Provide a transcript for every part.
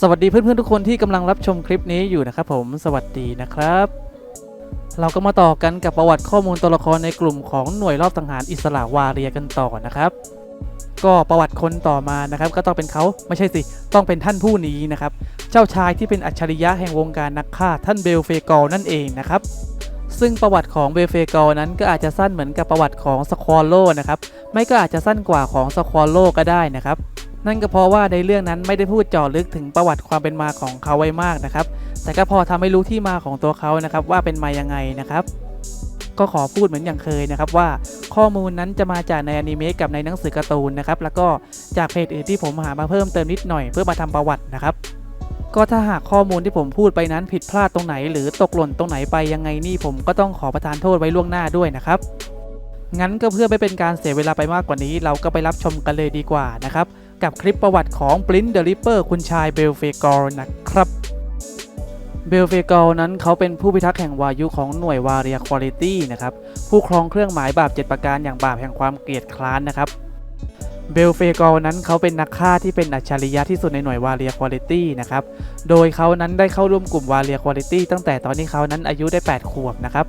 สวัสดีเพื่อนๆทุกคนที่กำลังรับชมคลิปนี้อยู่นะครับผมสวัสดีนะครับ เราก็มาต่อกันกับประวัติข้อมูลตัวละครในกลุ่มของหน่วยรอบสังหารอิสระวาเรียกันต่อนะครับ ก็ประวัติคนต่อมานะครับ ก็ต้องเป็นเขาไม่ใช่สิต้องเป็นท่านผู้นี้นะครับ เจ้าชายที่เป็นอัจฉริยะแห่งวงการนักฆ่าท่านเบลเฟกอลนั่นเองนะครับซึ่งประวัติของเบลเฟกอลนั้นก็อาจจะสั้นเหมือนกับประวัติของสควอโลนะครับ ไม่ก็อาจจะสั้นกว่าของสควอโลก็ได้นะครับ นั่นก็เพราะว่าในเรื่องนั้นไม่ได้พูดเจาะลึกถึงประวัติความเป็นมาของเขาไว้มากนะครับ แต่ก็พอทำให้รู้ที่มาของตัวเขานะครับว่าเป็นมายังไงนะครับ ก็ขอพูดเหมือนอย่างเคยนะครับว่าข้อมูลนั้นจะมาจากในอนิเมะกับในหนังสือการ์ตูนนะครับแล้วก็จากเพจอื่นที่ผมหามาเพิ่มเติมนิดหน่อยเพื่อมาทำประวัตินะครับก็ถ้าหากข้อมูลที่ผมพูดไปนั้นผิดพลาดตรงไหน หรือตกหล่นตรงไหนไปยังไงนี่ผมก็ต้องขอประทานโทษไว้ล่วงหน้าด้วยนะครับ งั้นก็เพื่อไม่เป็นการเสียเวลาไปมากกว่านี้ เราก็ไปรับชมกันเลยดีกว่านะครับ กับคลิปประวัติของ b l i n the Ripper คุณชายเบลเฟกอร์นะครับเบลเฟกอร์นั้นเขาเป็นผู้พิทักษ์แห่งวายุของหน่วยวาเรียคุณ i t y นะครับผู้ครองเครื่องหมายบาป 7 ประการอย่างบาปแห่งความเกลียดคร้านนะครับเบลเฟกอร์นั้นเขาเป็นนักฆ่าที่เป็นอัจฉริยะที่สุดในหน่วยวาเรียคุณ i t y นะครับโดยเขานั้นได้เข้าร่วมกลุ่มวาเรียคุณ i t y ตั้งแต่ตอนที่เขานั้นอายุได้ 8 ขวบนะครับ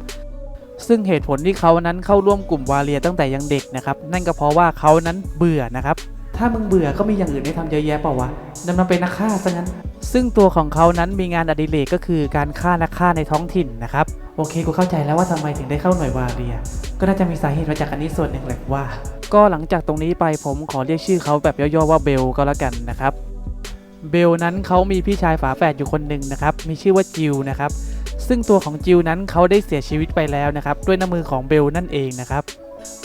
ซึ่งเหตุผลที่เขานั้นเข้าร่วมกลุ่มวาเลียตั้งแต่ยังเด็กนะครับนั่นก็เพราะว่าเขานั้นเบื่อนะครับ ถ้ามึงเบื่อก็มีอย่างอื่นให้ทำเยอะแยะเปล่าวะดันมาเป็นนักฆ่าซะงั้น ซึ่งตัวของเขานั้นมีงานอดิเรกก็คือการฆ่านักฆ่าในท้องถิ่นนะครับ โอเคกูเข้าใจแล้วว่าทำไมถึงได้เข้าหน่วยวาเลีย ก็น่าจะมีสาเหตุมาจากอันนี้ส่วนหนึ่งแหละว่า ก็หลังจากตรงนี้ไปผมขอเรียกชื่อเขาแบบย่อๆว่าเบลก็แล้วกันนะครับ เบลนั้นเขามีพี่ชายฝาแฝดอยู่คนหนึ่งนะครับ มีชื่อว่าจิวนะครับ ซึ่งตัวของจิวนั้นเขาได้เสียชีวิตไปแล้วนะครับ ด้วยน้ำมือของเบลนั่นเองนะครับ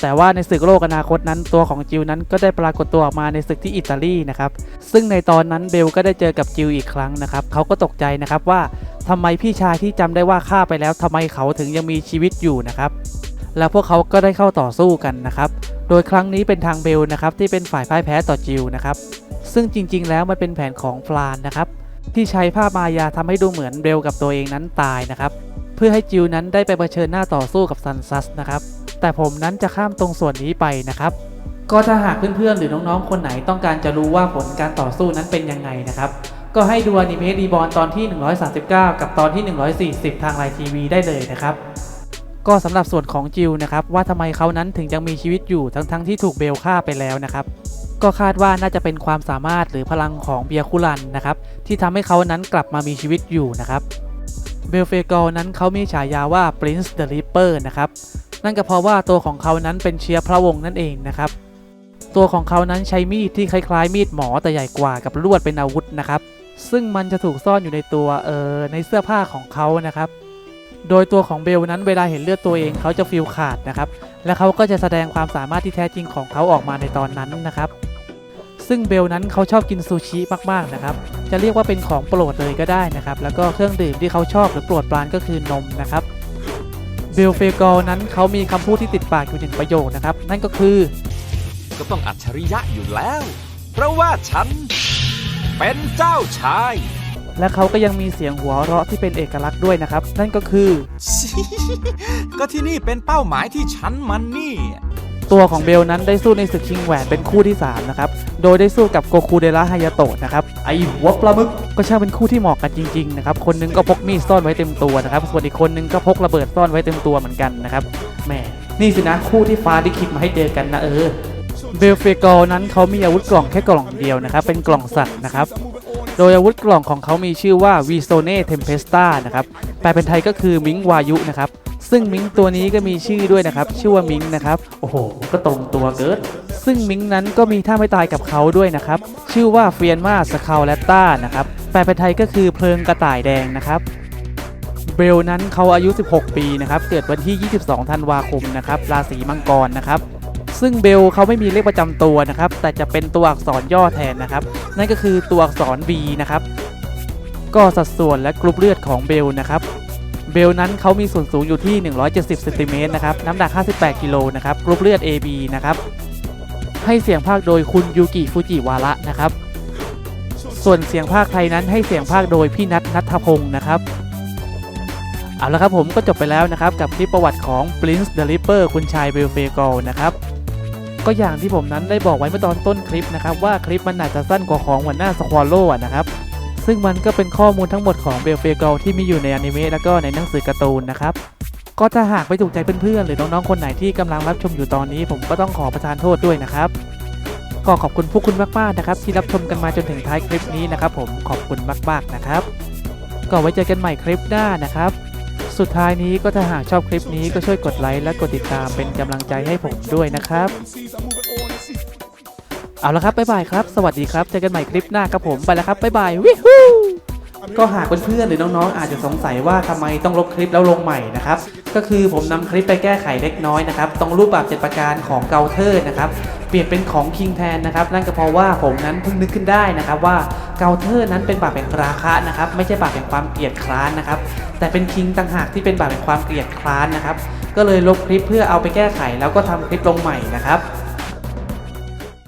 แต่ว่าในศึกโลกอนาคตนั้นตัวของจิวนั้นก็ได้ปรากฏตัวออกมาในศึกที่อิตาลีนะครับ ซึ่งในตอนนั้นเบลก็ได้เจอกับจิวอีกครั้งนะครับเขาก็ตกใจนะครับว่าทำไมพี่ชายที่จำได้ว่าฆ่าไปแล้วทำไมเขาถึงยังมีชีวิตอยู่นะครับ แล้วพวกเขาก็ได้เข้าต่อสู้กันนะครับ โดยครั้งนี้เป็นทางเบลนะครับที่เป็นฝ่ายพ่ายแพ้ต่อจิวนะครับ ซึ่งจริง ๆ แล้วมันเป็นแผนของฟลานนะครับที่ใช้ภาพมายาทำให้ดูเหมือนเบลกับตัวเองนั้นตายนะครับ เพื่อให้จิวนั้นได้ไปเผชิญหน้าต่อสู้กับซันซัสนะครับ แต่ผมนั้นจะข้ามตรงส่วนนี้ไปนะครับก็ถ้าหากเพื่อนๆ หรือน้องๆ คนไหนต้องการจะรู้ว่าผลการต่อสู้นั้นเป็นยังไงนะครับ ก็ให้ดูอนิเมะรีบอลตอนที่ 139 กับตอนที่ 140 ทางไลน์ทีวีได้เลยนะครับ ก็สำหรับส่วนของจิวนะครับว่าทำไมเขานั้นถึงยังมีชีวิตอยู่ทั้งๆที่ถูกเบลฆ่าไปแล้วนะครับ ก็คาดว่าน่าจะเป็นความสามารถหรือพลังของเบียคุรันนะครับที่ทำให้เขานั้นกลับมามีชีวิตอยู่นะครับเบลเฟกอลนั้นเขามีฉายาว่า Prince the Reaper นะครับ นั่นก็เพราะว่าตัวของเขานั้นเป็นเชื้อพระวงศ์นั่นเองนะครับ ตัวของเขานั้นใช้มีดที่คล้ายๆ มีดหมอแต่ใหญ่กว่ากับลวดเป็นอาวุธนะครับ ซึ่งมันจะถูกซ่อนอยู่ในตัวเออในเสื้อผ้าของเขานะครับ โดยตัวของเบลนั้นเวลาเห็นเลือดตัวเองเขาจะฟิลขาดนะครับ และเขาก็จะแสดงความสามารถที่แท้จริงของเขาออกมาในตอนนั้นนะครับซึ่งเบลนั้นเขาชอบกินซูชิมากๆนะครับ จะเรียกว่าเป็นของโปรดเลยก็ได้นะครับ แล้วก็เครื่องดื่มที่เขาชอบหรือโปรดปรานก็คือนมนะครับ เบลเฟกอลนั้นเขามีคำพูดที่ติดปากอยู่หนึ่งประโยคนะครับ นั่นก็คือ ก็ต้องอัจฉริยะอยู่แล้ว เพราะว่าฉัน เป็นเจ้าชาย และเขาก็ยังมีเสียงหัวเราะที่เป็นเอกลักษณ์ด้วยนะครับ นั่นก็คือ ก็ที่นี่เป็นเป้าหมายที่ฉันมันนี่ ตัวของเบลนั้นได้สู้ในศึกชิงแหวนเป็นคู่ที่ 3 นะครับ โดยได้สู้กับโกคูเดระฮายาโตะนะครับ ไอหัวปลาหมึกก็ช่างเป็นคู่ที่เหมาะกันจริงๆนะครับ คนหนึงก็พกมีดซ่อนไว้เต็มตัวนะครับ ส่วนอีกคนหนึงก็พกระเบิดซ่อนไว้เต็มตัวเหมือนกันนะครับแหมนี่สินะคู่ที่ฟ้าได้คิดมาให้เจอกันนะเออเบลเฟกอลนั้นเขามีอาวุธกล่องแค่กล่องเดียวนะครับ เป็นกล่องสัตว์นะครับ โดยอาวุธกล่องของเขามีชื่อว่า v i s o n e Tempesta นะครับ แปลเป็นไทยก็คือมิงวายุนะครับ ซึ่งมิงตัวนี้ก็มีชื่อด้วยนะครับ ชื่อว่ามิงนะครับ โอ้โห ก็ตรงตัวเกินซึ่งมิงนั้นก็มีท่าไม่ตายกับเขาด้วยนะครับ ชื่อว่าเฟียนมาสคาลเลตตานะครับ แปลเป็นไทยก็คือเพลิงกระต่ายแดงนะครับ เบลนั้นเขาอายุ 16 ปีนะครับ เกิดวันที่ 22 ธันวาคมนะครับ ราศีมังกรนะครับ ซึ่งเบลเขาไม่มีเลขประจำตัวนะครับ แต่จะเป็นตัวอักษรย่อแทนนะครับ นั่นก็คือตัวอักษร B นะครับ ก็สัดส่วนและกรุ๊ปเลือดของเบลนะครับ เบลนั้นเขามีส่วนสูงอยู่ที่ 170เซนติเมตรนะครับ น้ำหนัก 58 กิโลนะครับ กรุ๊ปเลือด AB นะครับ ให้เสียงภาคโดยคุณยูกิฟูจิวาระนะครับ ส่วนเสียงภาคไทยนั้นให้เสียงภาคโดยพี่นัทนัทพงศ์นะครับเอาละครับผมก็จบไปแล้วนะครับ กับคลิปประวัติของ Prince the Ripper คุณชายเบลเฟกอลนะครับ ก็อย่างที่ผมนั้นได้บอกไว้เมื่อตอนต้นคลิปนะครับว่าคลิปมันอาจจะสั้นกว่าของหัวหน้าสควอโลนะครับซึ่งมันก็เป็นข้อมูลทั้งหมดของเบลเฟกลที่มีอยู่ในอนิเมะแล้วก็ในหนังสือการ์ตูนนะครับก็ถ้าหากไม่ถูกใจเพื่อนๆหรือน้องๆคนไหนที่กำลังรับชมอยู่ตอนนี้ ผมก็ต้องขอประทานโทษด้วยนะครับก็ขอบคุณพวกคุณมากๆนะครับที่รับชมกันมาจนถึงท้ายคลิปนี้นะครับ ผมขอบคุณมากๆนะครับ ก็ไว้เจอกันใหม่คลิปหน้านะครับ สุดท้ายนี้ก็ถ้าหากชอบคลิปนี้ก็ช่วยกดไลค์และกดติดตามเป็นกำลังใจให้ผมด้วยนะครับ เอาละครับ บ๊ายบายครับ สวัสดีครับ เจอกันใหม่คลิปหน้าครับผม ไปแล้วครับ บ๊ายบาย วิฮู ก็หากเพื่อนๆหรือน้องๆอาจจะสงสัยว่าทำไมต้องลบคลิปแล้วลงใหม่นะครับ ก็คือผมนำคลิปไปแก้ไขเล็กน้อยนะครับ ตรงรูปแบบเจ็ดประการของเกาเทอร์นะครับ เปลี่ยนเป็นของคิงแทนนะครับ นั่นก็เพราะว่าผมนั้นเพิ่งนึกขึ้นได้นะครับว่าเกาเทอร์นั้นเป็นบาปแห่งราคะนะครับ ไม่ใช่บาปแห่งความเกลียดคร้านนะครับ แต่เป็นคิงต่างหากที่เป็นบาปแห่งความเกลียดคร้านนะครับ ก็เลยลบคลิปเพื่อเอาไปแก้ไขแล้วก็ทำคลิปลงใหม่นะครับ